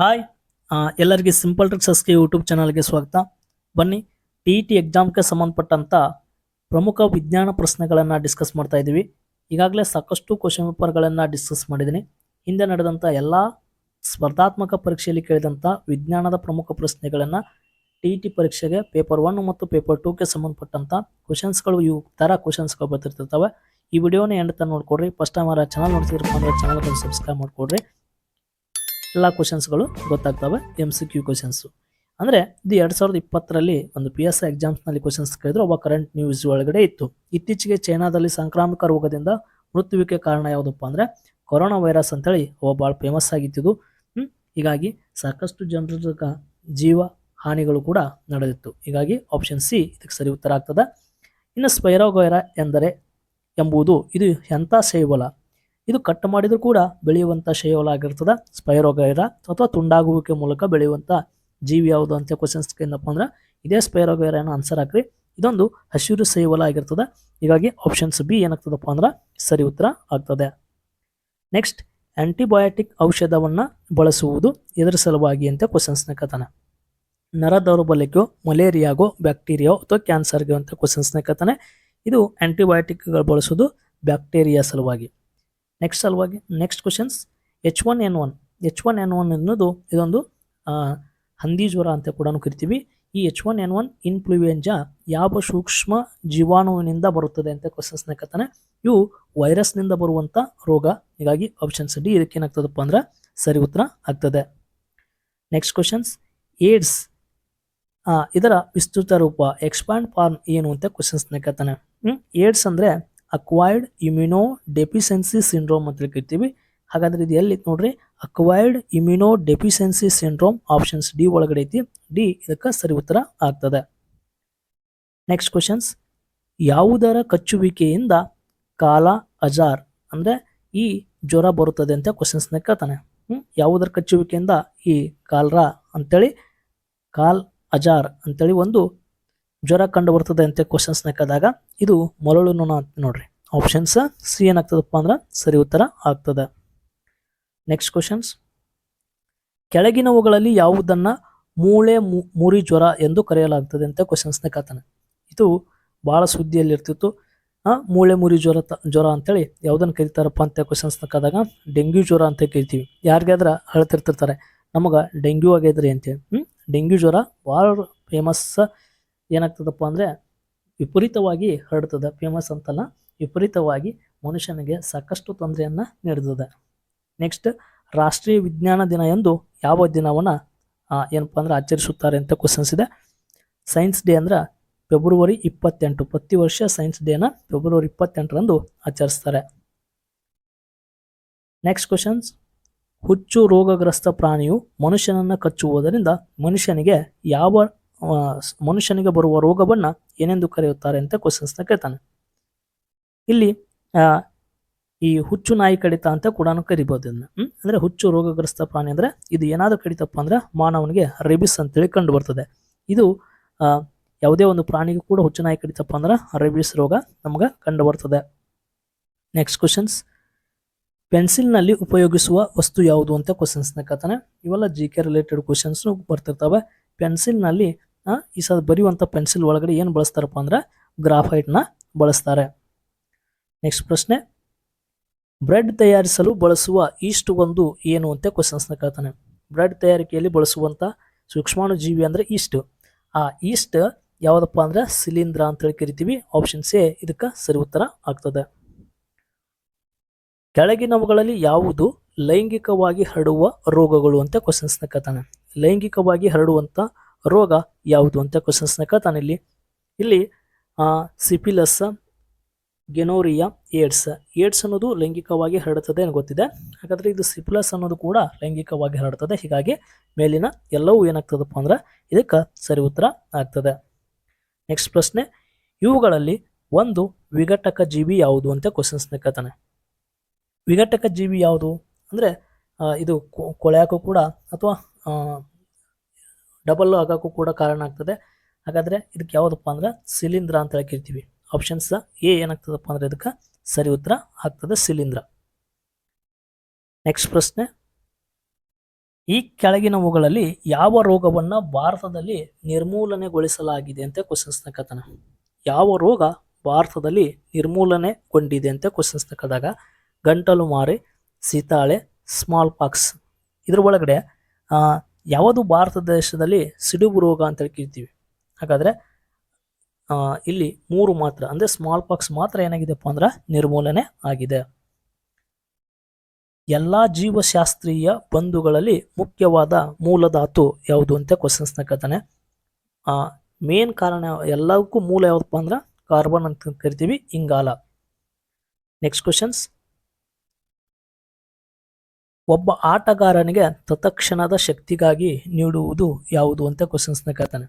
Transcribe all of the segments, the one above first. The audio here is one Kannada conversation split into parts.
ಹಾಯ್ ಎಲ್ಲರಿಗೆ ಸಿಂಪಲ್ ಟ್ರಿಕ್ಸಸ್ಗೆ ಯೂಟ್ಯೂಬ್ ಚಾನಲ್ಗೆ ಸ್ವಾಗತ. ಬನ್ನಿ ಟಿ ಇ ಟಿ ಎಕ್ಸಾಮ್ಗೆ ಸಂಬಂಧಪಟ್ಟಂಥ ಪ್ರಮುಖ ವಿಜ್ಞಾನ ಪ್ರಶ್ನೆಗಳನ್ನು ಡಿಸ್ಕಸ್ ಮಾಡ್ತಾ ಇದ್ದೀವಿ. ಈಗಾಗಲೇ ಸಾಕಷ್ಟು ಕ್ವಶನ್ ಪೇಪರ್ಗಳನ್ನು ಡಿಸ್ಕಸ್ ಮಾಡಿದ್ದೀನಿ. ಹಿಂದೆ ನಡೆದಂಥ ಎಲ್ಲ ಸ್ಪರ್ಧಾತ್ಮಕ ಪರೀಕ್ಷೆಯಲ್ಲಿ ಕೇಳಿದಂಥ ವಿಜ್ಞಾನದ ಪ್ರಮುಖ ಪ್ರಶ್ನೆಗಳನ್ನು ಟಿ ಇ ಟಿ ಪರೀಕ್ಷೆಗೆ ಪೇಪರ್ ಒನ್ ಮತ್ತು ಪೇಪರ್ ಟೂಗೆ ಸಂಬಂಧಪಟ್ಟಂಥ ಕ್ವಶನ್ಸ್ಗಳು ಇವು ಥರ ಕ್ವಶನ್ಸ್ಗಳು ಬರ್ತಿರ್ತವೆ. ಈ ವಿಡಿಯೋನ ಎಂಡ್ ತನಕ ನೋಡ್ಕೊಡ್ರಿ. ಫಸ್ಟ್ ಟೈಮ್ ಅವರ ಚಾನಲ್ ನೋಡ್ತಿದ್ರಪ್ಪ ಅಂದ್ರೆ ಸಬ್ಸ್ಕ್ರೈಬ್ ಮಾಡ್ಕೊಡ್ರಿ. ಎಲ್ಲ ಕ್ವಶನ್ಸ್ಗಳು ಗೊತ್ತಾಗ್ತವೆ ಎಂ ಸಿ ಕ್ಯೂ ಕ್ವಶನ್ಸು ಅಂದರೆ ಇದು ಎರಡು ಸಾವಿರದ ಇಪ್ಪತ್ತರಲ್ಲಿ ಒಂದು ಪಿ ಎಸ್ ಐ ಎಕ್ಸಾಮ್ಸ್ನಲ್ಲಿ ಕ್ವಶನ್ಸ್ ಕೇಳಿದ್ರು ಒಬ್ಬ ಕರೆಂಟ್ ನ್ಯೂಸ್ ಒಳಗಡೆ ಇತ್ತು. ಇತ್ತೀಚೆಗೆ ಚೈನಾದಲ್ಲಿ ಸಾಂಕ್ರಾಮಿಕ ರೋಗದಿಂದ ಮೃತ್ಯುವಿಕೆ ಕಾರಣ ಯಾವುದಪ್ಪ ಅಂದರೆ ಕೊರೋನಾ ವೈರಸ್ ಅಂತೇಳಿ ಅವ ಭಾಳ ಫೇಮಸ್ ಆಗಿತ್ತಿದ್ದು? ಹೀಗಾಗಿ ಸಾಕಷ್ಟು ಜನರ ಜೀವ ಹಾನಿಗಳು ಕೂಡ ನಡೆದಿತ್ತು. ಹೀಗಾಗಿ ಆಪ್ಷನ್ ಸಿ ಇದಕ್ಕೆ ಸರಿ ಉತ್ತರ ಆಗ್ತದೆ. ಇನ್ನು ಸ್ಪೈರೋಗೈರ ಎಂದರೆ ಎಂಬುದು ಇದು ಎಂಥ ಶೈವಲ? ಇದು ಕಟ್ ಮಾಡಿದರೂ ಕೂಡ ಬೆಳೆಯುವಂಥ ಶೈವಲ ಆಗಿರ್ತದೆ ಸ್ಪೈರೋಗೈರ ಅಥವಾ ತುಂಡಾಗುವಿಕೆ ಮೂಲಕ ಬೆಳೆಯುವಂಥ ಜೀವಿ ಯಾವುದು ಅಂತ ಕ್ವಶನ್ಸ್ ಏನಪ್ಪ ಅಂದ್ರೆ ಇದೇ ಸ್ಪೈರೋಗೈರ ಏನೋ ಆನ್ಸರ್ ಹಾಕ್ರಿ. ಇದೊಂದು ಹಸಿರು ಸೇವಲ ಆಗಿರ್ತದೆ. ಹೀಗಾಗಿ ಆಪ್ಷನ್ಸ್ ಬಿ ಏನಾಗ್ತದಪ್ಪ ಅಂದ್ರೆ ಸರಿ ಉತ್ತರ ಆಗ್ತದೆ. ನೆಕ್ಸ್ಟ್ ಆಂಟಿಬಯೋಟಿಕ್ ಔಷಧವನ್ನು ಬಳಸುವುದು ಇದರ ಸಲುವಾಗಿ ಅಂತ ಕ್ವಶನ್ಸ್ನ ಕಥನ. ನರ ದೌರ್ಬಲ್ಯಕ್ಕೋ, ಮಲೇರಿಯಾಗೋ ಬ್ಯಾಕ್ಟೀರಿಯೋ ಅಥವಾ ಕ್ಯಾನ್ಸರ್ಗೆ ಅಂತ ಕ್ವಶನ್ಸ್ನ ಕಥನೆ. ಇದು ಆಂಟಿಬಯೋಟಿಕ್ಗಳು ಬಳಸೋದು ಬ್ಯಾಕ್ಟೀರಿಯಾ ಸಲುವಾಗಿ. ನೆಕ್ಸ್ಟ್ ಸಲುವಾಗಿ next questions H one N one H one N one ಅನ್ನೋದು ಇದೊಂದು ಹಂದಿ ಜ್ವರ ಅಂತ ಕೂಡ ಕರಿತೀವಿ. ಈ H one N one influenza ಯಾವ ಸೂಕ್ಷ್ಮ ಜೀವಾಣುವಿನಿಂದ ಬರುತ್ತದೆ ಅಂತ ಕ್ವಶನ್ಸ್ನ ಕತ್ತಾನೆ ಇವು ವೈರಸ್ನಿಂದ ಬರುವಂಥ ರೋಗ. ಹೀಗಾಗಿ ಆಪ್ಷನ್ಸ್ ಡಿ ಇದಕ್ಕೆ ಏನಾಗ್ತದಪ್ಪ ಅಂದ್ರೆ ಸರಿ ಉತ್ತರ ಆಗ್ತದೆ. ನೆಕ್ಸ್ಟ್ ಕ್ವಶನ್ಸ್ ಏಡ್ಸ್ ಇದರ ವಿಸ್ತೃತ ರೂಪ. ಎಕ್ಸ್ಪಾಂಡ್ ಫಾರ್ಮ್ ಏನು ಅಂತ ಕ್ವಶನ್ಸ್ನ ಕತಾನೆ ಏಡ್ಸ್ ಅಂದರೆ ಅಕ್ವೈರ್ಡ್ ಇಮ್ಯುನೋ ಡೆಫಿಷಿಯನ್ಸಿ ಸಿಂಡ್ರೋಮ್ ಅಂತ ಕರಿತೀವಿ ಹಾಗಾದ್ರೆ ಇದು ಎಲ್ಲಿ ನೋಡ್ರಿ? Acquired immuno deficiency syndrome options D ಒಳಗಡೆ ಐತಿ. ಡಿ ಇದಕ್ಕೆ ಸರಿ ಉತ್ತರ ಆಗ್ತದೆ. ನೆಕ್ಸ್ಟ್ ಕ್ವಶನ್ಸ್ ಯಾವುದರ ಕಚ್ಚುವಿಕೆಯಿಂದ ಕಾಲ ಅಜಾರ್ ಅಂದರೆ ಈ ಜ್ವರ ಬರುತ್ತದೆ ಅಂತ ಕ್ವಶನ್ಸ್ನ ಕೇಳ್ತಾನೆ. ಹ್ಞೂ ಯಾವುದರ ಕಚ್ಚುವಿಕೆಯಿಂದ ಈ ಕಾಲ್ರಾ ಅಂಥೇಳಿ ಕಾಲ್ ಅಜಾರ್ ಅಂಥೇಳಿ ಒಂದು ಜ್ವರ ಕಂಡು ಬರ್ತದೆ ಅಂತ ಕ್ವಶನ್ಸ್ನ ನೆಕ್ಕದಾಗ ಇದು ಮೊಲಳು ನೊಣ ಅಂತ ನೋಡ್ರಿ. ಆಪ್ಷನ್ಸ್ ಸಿ ಏನಾಗ್ತದಪ್ಪ ಅಂದ್ರೆ ಸರಿ ಉತ್ತರ ಆಗ್ತದೆ. ನೆಕ್ಸ್ಟ್ ಕ್ವಶನ್ಸ್ ಕೆಳಗಿನವುಗಳಲ್ಲಿ ಯಾವುದನ್ನ ಮೂಳೆ ಮುರಿ ಜ್ವರ ಎಂದು ಕರೆಯಲಾಗ್ತದೆ ಅಂತ ಕ್ವಶನ್ಸ್ನ ನೆಕ್ಕಾತಾನೆ ಇದು ಭಾಳ ಸುದ್ದಿಯಲ್ಲಿ ಇರ್ತಿತ್ತು ಮೂಳೆ ಮುರಿ ಜ್ವರ ಜ್ವರ ಅಂತೇಳಿ ಯಾವುದನ್ನು ಕರಿತಾರಪ್ಪ ಅಂತ ಕ್ವಶನ್ಸ್ನ ಕೇಳಿದಾಗ, ಡೆಂಗ್ಯೂ ಜ್ವರ ಅಂತ ಕರಿತೀವಿ. ಯಾರಿಗಾದ್ರ ಹೇಳ್ತಿರ್ತಿರ್ತಾರೆ ನಮಗೆ ಡೆಂಗ್ಯೂ ಆಗೈತ್ರಿ ಅಂತೇಳಿ. ಹ್ಞೂ ಡೆಂಗ್ಯೂ ಜ್ವರ ಭಾಳ ಫೇಮಸ್ ಏನಾಗ್ತದಪ್ಪ ಅಂದರೆ ವಿಪರೀತವಾಗಿ ಹರಡ್ತದೆ ಫೇಮಸ್ ಅಂತಲ್ಲ, ವಿಪರೀತವಾಗಿ ಮನುಷ್ಯನಿಗೆ ಸಾಕಷ್ಟು ತೊಂದರೆಯನ್ನು ನೀಡ್ತದೆ. ನೆಕ್ಸ್ಟ್ ರಾಷ್ಟ್ರೀಯ ವಿಜ್ಞಾನ ದಿನ ಎಂದು ಯಾವ ದಿನವನ್ನು ಏನಪ್ಪ ಅಂದ್ರೆ ಆಚರಿಸುತ್ತಾರೆ ಅಂತ ಕ್ವಶನ್ಸ್ ಇದೆ. ಸೈನ್ಸ್ ಡೇ ಅಂದ್ರೆ ಫೆಬ್ರವರಿ ಇಪ್ಪತ್ತೆಂಟು, ಪ್ರತಿ ವರ್ಷ ಸೈನ್ಸ್ ಡೇನ ಫೆಬ್ರವರಿ ಇಪ್ಪತ್ತೆಂಟರಂದು ಆಚರಿಸ್ತಾರೆ. ನೆಕ್ಸ್ಟ್ ಕ್ವಶನ್ಸ್ ಹುಚ್ಚು ರೋಗಗ್ರಸ್ತ ಪ್ರಾಣಿಯು ಮನುಷ್ಯನನ್ನು ಕಚ್ಚುವುದರಿಂದ ಮನುಷ್ಯನಿಗೆ ಯಾವ ಮನುಷ್ಯನಿಗೆ ಬರುವ ರೋಗವನ್ನು ಏನೆಂದು ಕರೆಯುತ್ತಾರೆ ಅಂತ ಕ್ವಶನ್ಸ್ನ ಕೇಳ್ತಾನೆ. ಇಲ್ಲಿ ಈ ಹುಚ್ಚು ನಾಯಿ ಕಡಿತ ಅಂತ ಕೂಡ ಕರಿಬೋದು ಇದನ್ನ? ಅಂದ್ರೆ ಹುಚ್ಚು ರೋಗಗ್ರಸ್ತ ಪ್ರಾಣಿ ಅಂದ್ರೆ ಇದು ಏನಾದರೂ ಕಡಿತಪ್ಪ ಅಂದ್ರೆ ಮಾನವನಿಗೆ ರೆಬಿಸ್ ಅಂತೇಳಿ ಕಂಡು ಬರ್ತದೆ. ಇದು ಯಾವುದೇ ಒಂದು ಪ್ರಾಣಿಗೂ ಕೂಡ ಹುಚ್ಚು ನಾಯಿ ಕಡಿತಪ್ಪ ಅಂದ್ರೆ ರೆಬಿಸ್ ರೋಗ ನಮ್ಗೆ ಕಂಡು ಬರ್ತದೆ. ನೆಕ್ಸ್ಟ್ ಕ್ವಶನ್ಸ್ ಪೆನ್ಸಿಲ್ನಲ್ಲಿ ಉಪಯೋಗಿಸುವ ವಸ್ತು ಯಾವುದು ಅಂತ ಕ್ವಶನ್ಸ್ನ ಕತಾನೆ ಇವೆಲ್ಲ ಜಿ ಕೆ ರಿಲೇಟೆಡ್ ಕ್ವಶನ್ಸ್ ಬರ್ತಿರ್ತವೆ. ಪೆನ್ಸಿಲ್ನಲ್ಲಿ ಈ ಸಲ ಬರೆಯುವಂಥ ಪೆನ್ಸಿಲ್ ಒಳಗಡೆ ಏನು ಬಳಸ್ತಾರಪ್ಪ ಅಂದ್ರೆ ಗ್ರಾಫೈಟ್ನ ಬಳಸ್ತಾರೆ. ನೆಕ್ಸ್ಟ್ ಪ್ರಶ್ನೆ. ಬ್ರೆಡ್ ತಯಾರಿಸಲು ಬಳಸುವ ಈಸ್ಟ್ ಒಂದು ಏನು ಅಂತ ಕ್ವಶನ್ಸ್ನ ಕೇಳ್ತಾನೆ. ಬ್ರೆಡ್ ತಯಾರಿಕೆಯಲ್ಲಿ ಬಳಸುವಂಥ ಸೂಕ್ಷ್ಮಾಣು ಜೀವಿ ಅಂದರೆ ಈಸ್ಟ್ ಆ ಈಸ್ಟ್ ಯಾವುದಪ್ಪ ಅಂದ್ರೆ ಶಿಲೀಂಧ್ರ ಅಂತೇಳಿ ಕರಿತೀವಿ. ಆಪ್ಷನ್ ಎ ಇದಕ್ಕೆ ಸರಿ ಉತ್ತರ ಆಗ್ತದೆ. ಕೆಳಗಿನವುಗಳಲ್ಲಿ ಯಾವುದು ಲೈಂಗಿಕವಾಗಿ ಹರಡುವ ರೋಗಗಳು ಅಂತ ಕ್ವಶನ್ಸ್ನ ಕೇಳ್ತಾನೆ. ಲೈಂಗಿಕವಾಗಿ ಹರಡುವಂಥ ರೋಗ ಯಾವುದು ಅಂತ ಕ್ವಶನ್ಸ್ನ ಕೇಳ್ತಾನೆ ಇಲ್ಲಿ. ಇಲ್ಲಿ ಸಿಪಿಲಸ್ ಗೆನೋರಿಯಾ ಏಡ್ಸ್ ಏಡ್ಸ್ ಅನ್ನೋದು ಲೈಂಗಿಕವಾಗಿ ಹರಡುತ್ತದೆ ಅಂತ ಗೊತ್ತಿದೆ. ಹಾಗಾದರೆ ಇದು ಸಿಪಿಲಸ್ ಅನ್ನೋದು ಕೂಡ ಲೈಂಗಿಕವಾಗಿ ಹರಡುತ್ತದೆ ಹೀಗಾಗಿ ಮೇಲಿನ ಎಲ್ಲವೂ ಏನಾಗ್ತದಪ್ಪ ಅಂದ್ರೆ ಇದಕ್ಕೆ ಸರಿ ಉತ್ತರ ಆಗ್ತದೆ. ನೆಕ್ಸ್ಟ್ ಪ್ರಶ್ನೆ, ಇವುಗಳಲ್ಲಿ ಒಂದು ವಿಘಟಕ ಜೀವಿ ಯಾವುದು ಅಂತ ಕ್ವಶನ್ಸ್ನ ಕೇಳ್ತಾನೆ ವಿಘಟಕ ಜೀವಿ ಯಾವುದು? ಅಂದರೆ ಇದು ಕೊ- ಕೊಳೆಯೋಕ್ಕೂ ಕೂಡ ಅಥವಾ ಡಬಲ್ ಆಗೋಕ್ಕೂ ಕೂಡ ಕಾರಣ ಆಗ್ತದೆ. ಹಾಗಾದರೆ ಇದಕ್ಕೆ ಯಾವುದಪ್ಪ ಅಂದ್ರೆ ಶಿಲೀಂಧ್ರ ಅಂತ ಹೇಳ್ಕಿರ್ತೀವಿ ಕರಿತೀವಿ ಆಪ್ಷನ್ಸ್ ಎ ಏನಾಗ್ತದಪ್ಪ ಅಂದರೆ ಇದಕ್ಕೆ ಸರಿ ಉತ್ತರ ಆಗ್ತದೆ ಶಿಲೀಂಧ್ರ ನೆಕ್ಸ್ಟ್ ಪ್ರಶ್ನೆ. ಈ ಕೆಳಗಿನವುಗಳಲ್ಲಿ ಯಾವ ರೋಗವನ್ನು ಭಾರತದಲ್ಲಿ ನಿರ್ಮೂಲನೆಗೊಳಿಸಲಾಗಿದೆ ಅಂತ ಕ್ವಶನ್ಸ್ ಕಥನ. ಯಾವ ರೋಗ ಭಾರತದಲ್ಲಿ ನಿರ್ಮೂಲನೆಗೊಂಡಿದೆ ಅಂತ ಕ್ವಶನ್ಸ್ ಕದಾಗ ಗಂಟಲು ಮಾರಿ, ಸೀತಾಳೆ ಸ್ಮಾಲ್ ಪಾಕ್ಸ್ ಇದ್ರ ಒಳಗಡೆ ಯಾವುದು ಭಾರತ ದೇಶದಲ್ಲಿ ಸಿಡುಬು ರೋಗ ಅಂತ ಹೇಳಿ ಕರಿತೀವಿ. ಹಾಗಾದ್ರೆ ಇಲ್ಲಿ ಮೂರು ಮಾತ್ರ, ಅಂದರೆ ಸ್ಮಾಲ್ ಪಾಕ್ಸ್ ಮಾತ್ರ ಏನಾಗಿದೆಪ್ಪ ಅಂದ್ರೆ ನಿರ್ಮೂಲನೆ ಆಗಿದೆ. ಎಲ್ಲ ಜೀವಶಾಸ್ತ್ರೀಯ ಬಂಧುಗಳಲ್ಲಿ ಮುಖ್ಯವಾದ ಮೂಲಧಾತು ಯಾವುದು ಅಂತ ಕ್ವಶನ್ಸ್ನ ಕತಾನೆ ಆ ಮೇನ್ ಕಾರಣ ಎಲ್ಲದಕ್ಕೂ ಮೂಲ ಯಾವುದಪ್ಪ ಅಂದ್ರೆ ಕಾರ್ಬನ್ ಅಂತ ಕರಿತೀವಿ, ಇಂಗಾಲ. ನೆಕ್ಸ್ಟ್ ಕ್ವಶನ್ಸ್ ಒಬ್ಬ ಆಟಗಾರನಿಗೆ ತತ್ಕ್ಷಣದ ಶಕ್ತಿಗಾಗಿ ನೀಡುವುದು ಯಾವುದು ಅಂತ ಕ್ವಶನ್ಸ್ನ ಕೇಳ್ತಾನೆ.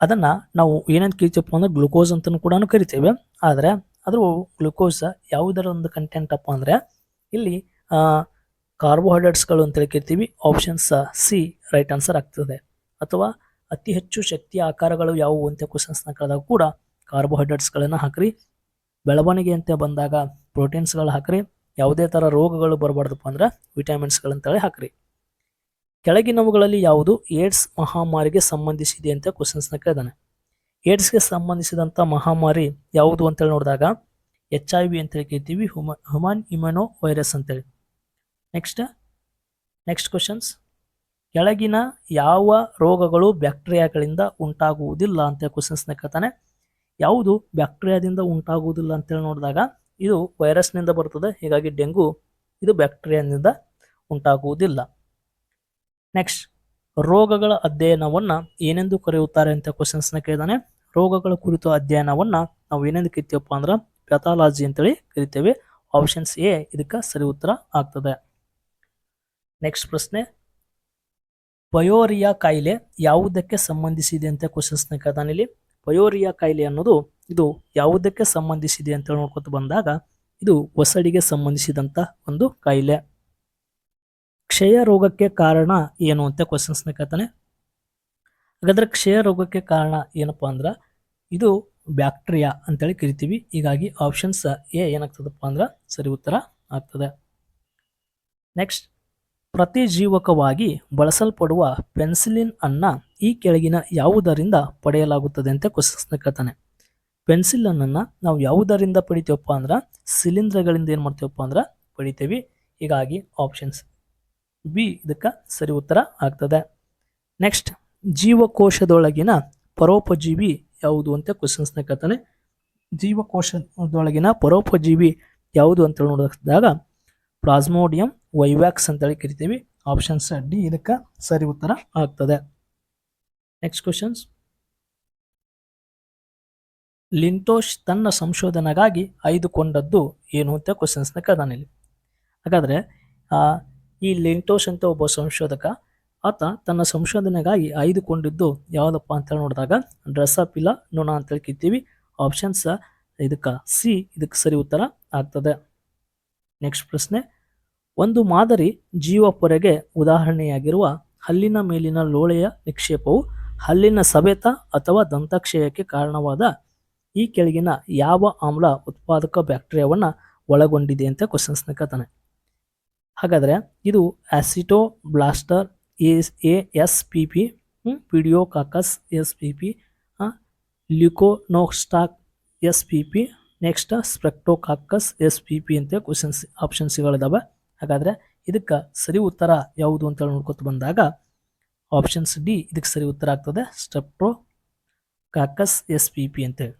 ಅದನ್ನು ನಾವು ಏನಂತ ಕರಿತೀವಪ್ಪ ಅಂದ್ರೆ ಗ್ಲುಕೋಸ್ ಅಂತಲೂ ಕೂಡ ಕರಿತೇವೆ. ಆದರೆ ಅದ್ರ ಗ್ಲುಕೋಸ್ ಯಾವುದರ ಒಂದು ಕಂಟೆಂಟ್ ಅಪ್ಪ ಅಂದ್ರೆ ಇಲ್ಲಿ ಕಾರ್ಬೋಹೈಡ್ರೇಟ್ಸ್ಗಳು ಅಂತೇಳಿ ಕರಿತೀವಿ ಆಪ್ಷನ್ಸ್ ಸಿ ರೈಟ್ ಆನ್ಸರ್ ಆಗ್ತದೆ. ಅಥವಾ ಅತಿ ಹೆಚ್ಚು ಶಕ್ತಿಯ ಆಕಾರಗಳು ಯಾವುವು ಅಂತ ಕ್ವಶನ್ಸ್ನ ಕೇಳಿದಾಗ ಕೂಡ ಕಾರ್ಬೋಹೈಡ್ರೇಟ್ಸ್ಗಳನ್ನು ಹಾಕ್ರಿ. ಬೆಳವಣಿಗೆ ಅಂತ ಬಂದಾಗ ಪ್ರೋಟೀನ್ಸ್ಗಳು ಹಾಕ್ರಿ. ಯಾವುದೇ ಥರ ರೋಗಗಳು ಬರಬಾರ್ದಪ್ಪ ಅಂದ್ರೆ ವಿಟಮಿನ್ಸ್ಗಳಂತೇಳಿ ಹಾಕ್ರಿ. ಕೆಳಗಿನವುಗಳಲ್ಲಿ ಯಾವುದು? ಏಡ್ಸ್ ಮಹಾಮಾರಿಗೆ ಸಂಬಂಧಿಸಿದೆ ಅಂತ ಕ್ವಶನ್ಸ್ನ ಕೇಳಿದಾನೆ. ಏಡ್ಸ್ಗೆ ಸಂಬಂಧಿಸಿದಂಥ ಮಹಾಮಾರಿ ಯಾವುದು ಅಂತೇಳಿ ನೋಡಿದಾಗ? ಎಚ್ ಐ ವಿ ಅಂತೇಳಿ ಕೇಳ್ತೀವಿ, ಹುಮ, ಹ್ಯುಮನ್ ಇಮ್ಯುನೋ ವೈರಸ್ ಅಂತೇಳಿ. ನೆಕ್ಸ್ಟ್ ನೆಕ್ಸ್ಟ್ ಕ್ವಶನ್ಸ್ ಕೆಳಗಿನ ಯಾವ ರೋಗಗಳು ಬ್ಯಾಕ್ಟೀರಿಯಾಗಳಿಂದ ಉಂಟಾಗುವುದಿಲ್ಲ ಅಂತ ಕ್ವಶನ್ಸ್ನ ಕೇಳ್ತಾನೆ. ಯಾವುದು? ಬ್ಯಾಕ್ಟೀರಿಯಾದಿಂದ ಉಂಟಾಗುವುದಿಲ್ಲ ಅಂತೇಳಿ ನೋಡಿದಾಗ ಇದು ವೈರಸ್ನಿಂದ ಬರ್ತದೆ ಹೀಗಾಗಿ ಡೆಂಗು ಇದು ಬ್ಯಾಕ್ಟೀರಿಯಾದಿಂದ ಉಂಟಾಗುವುದಿಲ್ಲ. ನೆಕ್ಸ್ಟ್, ರೋಗಗಳ ಅಧ್ಯಯನವನ್ನು ಏನೆಂದು ಕರೆಯುತ್ತಾರೆ ಅಂತ ಕ್ವಶನ್ಸ್ನ ಕೇಳಿದಾನೆ. ರೋಗಗಳ ಕುರಿತು ಅಧ್ಯಯನವನ್ನು ನಾವು ಏನೆಂದು ಕರಿತೀವಪ್ಪ ಅಂದ್ರೆ ಪ್ಯಾಥಾಲಜಿ ಅಂತೇಳಿ ಕರಿತೇವೆ. ಆಪ್ಷನ್ಸ್ ಎ ಇದಕ್ಕೆ ಸರಿ ಉತ್ತರ ಆಗ್ತದೆ. ನೆಕ್ಸ್ಟ್ ಪ್ರಶ್ನೆ ಬಯೋರಿಯಾ ಕಾಯಿಲೆ ಯಾವುದಕ್ಕೆ ಸಂಬಂಧಿಸಿದೆ ಅಂತ ಕ್ವಶನ್ಸ್ನ ಕೇಳ್ತಾನೆ ಇಲ್ಲಿ. ಬಯೋರಿಯಾ ಕಾಯಿಲೆ ಅನ್ನೋದು ಇದು ಯಾವುದಕ್ಕೆ ಸಂಬಂಧಿಸಿದೆ ಅಂತ ನೋಡ್ಕೊತ ಬಂದಾಗ ಇದು ಒಸಡಿಗೆ ಸಂಬಂಧಿಸಿದಂಥ ಒಂದು ಕಾಯಿಲೆ. ಕ್ಷಯ ರೋಗಕ್ಕೆ ಕಾರಣ ಏನು ಅಂತ ಕ್ವಶನ್ಸ್ನ ಕೇಳ್ತಾನೆ. ಹಾಗಾದ್ರೆ ಕ್ಷಯ ರೋಗಕ್ಕೆ ಕಾರಣ ಏನಪ್ಪಾ ಅಂದ್ರೆ ಇದು ಬ್ಯಾಕ್ಟೀರಿಯಾ ಅಂತೇಳಿ ಕರಿತೀವಿ. ಹೀಗಾಗಿ ಆಪ್ಷನ್ಸ್ ಎ ಏನಾಗ್ತದಪ್ಪ ಅಂದ್ರೆ ಸರಿ ಉತ್ತರ ಆಗ್ತದೆ. ನೆಕ್ಸ್ಟ್ ಪ್ರತಿಜೀವಕವಾಗಿ ಬಳಸಲ್ಪಡುವ ಪೆನ್ಸಿಲಿನ್ ಅನ್ನ ಈ ಕೆಳಗಿನ ಯಾವುದರಿಂದ ಪಡೆಯಲಾಗುತ್ತದೆ ಅಂತ ಕ್ವಶನ್ಸ್ನ ಕೇಳ್ತಾನೆ. ಪೆನ್ಸಿಲನ್ ಅನ್ನ ನಾವು ಯಾವುದರಿಂದ ಪಡಿತೀವಪ್ಪ ಅಂದ್ರೆ ಶಿಲೀಂಧ್ರಗಳಿಂದ ಏನು ಮಾಡ್ತೀವಪ್ಪ ಅಂದ್ರೆ ಪಡಿತೀವಿ. ಹೀಗಾಗಿ ಆಪ್ಷನ್ಸ್ ಬಿ ಇದಕ್ಕೆ ಸರಿ ಉತ್ತರ ಆಗ್ತದೆ. ನೆಕ್ಸ್ಟ್ ಜೀವಕೋಶದೊಳಗಿನ ಪರೋಪಜೀವಿ ಯಾವುದು ಅಂತ ಕ್ವಶನ್ಸ್ನ ಕೇಳ್ತಾನೆ. ಜೀವಕೋಶದೊಳಗಿನ ಪರೋಪಜೀವಿ ಯಾವುದು ಅಂತೇಳಿ ನೋಡಿದಾಗ ಪ್ಲಾಸ್ಮೋಡಿಯಂ, ವೈವ್ಯಾಕ್ಸ್ ಅಂತೇಳಿ ಕರಿತೀವಿ. ಆಪ್ಷನ್ಸ್ ಡಿ ಇದಕ್ಕೆ ಸರಿ ಉತ್ತರ ಆಗ್ತದೆ. ನೆಕ್ಸ್ಟ್ ಕ್ವಶನ್ಸ್ ಲಿಂಟೋಶ್ ತನ್ನ ಸಂಶೋಧನೆಗಾಗಿ ಆಯ್ದುಕೊಂಡದ್ದು ಏನು ಅಂತ ಕ್ವಶನ್ಸ್ನ ಕೇಳ್ದಾನೆ ಇಲ್ಲಿ. ಹಾಗಾದ್ರೆ ಈ ಲಿಂಟೋಶ್ ಅಂತ ಒಬ್ಬ ಸಂಶೋಧಕ, ಆತ ತನ್ನ ಸಂಶೋಧನೆಗಾಗಿ ಆಯ್ದುಕೊಂಡಿದ್ದು ಯಾವುದಪ್ಪ ಅಂತೇಳಿ ನೋಡಿದಾಗ ಡ್ರೆಸ್ಸಪಿಲ್ಲ ನೋಣ ಅಂತೇಳಿ ಕಿತ್ತೀವಿ ಆಪ್ಷನ್ಸ್ ಇದಕ್ಕೆ ಸಿ, ಇದಕ್ಕೆ ಸರಿ ಉತ್ತರ ಆಗ್ತದೆ. ನೆಕ್ಸ್ಟ್ ಪ್ರಶ್ನೆ. ಒಂದು ಮಾದರಿ ಜೀವ ಪೊರೆಗೆ ಉದಾಹರಣೆಯಾಗಿರುವ ಹಲ್ಲಿನ ಮೇಲಿನ ಲೋಳೆಯ ನಿಕ್ಷೇಪವು ಹಲ್ಲಿನ ಸವೆತ ಅಥವಾ ದಂತಕ್ಷಯಕ್ಕೆ ಕಾರಣವಾದ ಈ ಕೆಳಗಿನ ಯಾವ ಆಮ್ಲ ಉತ್ಪಾದಕ ಬ್ಯಾಕ್ಟೀರಿಯಾವನ್ನು ಒಳಗೊಂಡಿದೆ ಅಂತ ಕ್ವಶನ್ಸ್ನ ಕೇಳ್ತಾನೆ. ಹಾಗಾದ್ರೆ ಇದು acetobacter S A S P P pediococcus S P P leuconostoc S P P next streptococcus S P P ಅಂತ ಕ್ವಶನ್ಸ್ ಆಪ್ಷನ್ಸ್ಗಳಿದ್ದಾವೆ ಹಾಗಾದ್ರೆ ಇದಕ್ಕೆ ಸರಿ ಉತ್ತರ ಯಾವುದು ಅಂತೇಳಿ ನೋಡ್ಕೊತ ಬಂದಾಗ ಆಪ್ಷನ್ಸ್ ಡಿ ಇದಕ್ಕೆ ಸರಿ ಉತ್ತರ ಆಗ್ತದೆ. Streptococcus S P P ಅಂತೇಳಿ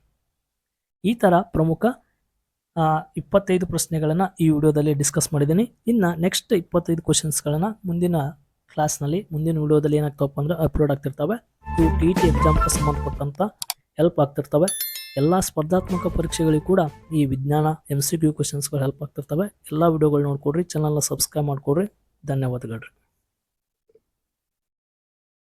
ಈ ಥರ ಪ್ರಮುಖ ಇಪ್ಪತ್ತೈದು ಪ್ರಶ್ನೆಗಳನ್ನು ಈ ವಿಡಿಯೋದಲ್ಲಿ ಡಿಸ್ಕಸ್ ಮಾಡಿದ್ದೀನಿ. ಇನ್ನು ನೆಕ್ಸ್ಟ್ ಇಪ್ಪತ್ತೈದು ಕ್ವಶನ್ಸ್ಗಳನ್ನು ಮುಂದಿನ ಕ್ಲಾಸ್ನಲ್ಲಿ ಮುಂದಿನ ವಿಡಿಯೋದಲ್ಲಿ ಏನಾಗ್ತಾವಪ್ಪ ಅಂದ್ರೆ ಅಪ್ಲೋಡ್ ಆಗ್ತಿರ್ತವೆ. ಇವು ಟಿ ಟಿ ಎಕ್ಸಾಮ್ಗೆ ಸಂಬಂಧಪಟ್ಟಂಥ ಹೆಲ್ಪ್ ಆಗ್ತಿರ್ತವೆ. ಎಲ್ಲ ಸ್ಪರ್ಧಾತ್ಮಕ ಪರೀಕ್ಷೆಗಳಿಗೂ ಕೂಡ ಈ ವಿಜ್ಞಾನ ಎಂ ಸಿ ಕ್ಯೂ ಕ್ವಶನ್ಸ್ಗಳು ಹೆಲ್ಪ್ ಆಗ್ತಿರ್ತವೆ. ಎಲ್ಲ ವಿಡಿಯೋಗಳು ನೋಡ್ಕೊಡ್ರಿ ಚಾನಲ್ನ ಸಬ್ಸ್ಕ್ರೈಬ್ ಮಾಡಿಕೊಡ್ರಿ. ಧನ್ಯವಾದಗಳು.